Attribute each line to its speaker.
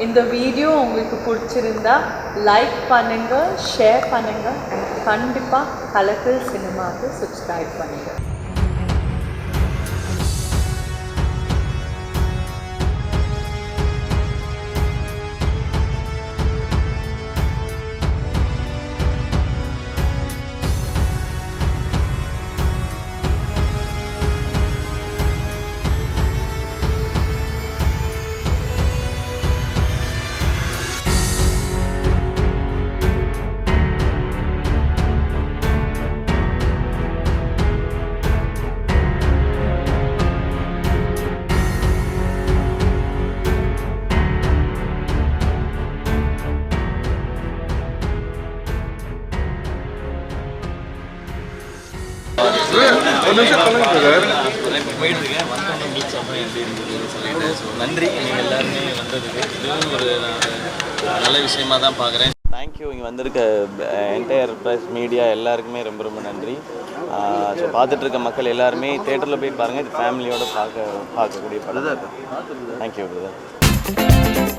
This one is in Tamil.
Speaker 1: இந்த வீடியோ உங்களுக்கு பிடிச்சிருந்தா லைக் பண்ணுங்கள் ஷேர் பண்ணுங்கள் கண்டிப்பாக கண்டிப்பா கலக்கல் சினிமாவுக்கு சப்ஸ்கிரைப்
Speaker 2: பண்ணுங்கள் சொல்லிட்டு நன்றி நீங்கள் எல்லாருமே வந்ததுக்கு. இதுவும் ஒரு நல்ல விஷயமா தான் பார்க்குறேன் தேங்க்யூ இங்கே வந்திருக்க என்டையர் ப்ரெஸ் மீடியா எல்லாருக்குமே ரொம்ப ரொம்ப நன்றி. ஸோ பார்த்துட்டு இருக்க மக்கள் எல்லாருமே தேட்டரில் போய் பாருங்கள் இது ஃபேமிலியோட பார்க்க பார்க்கக்கூடிய படம். Thank you brother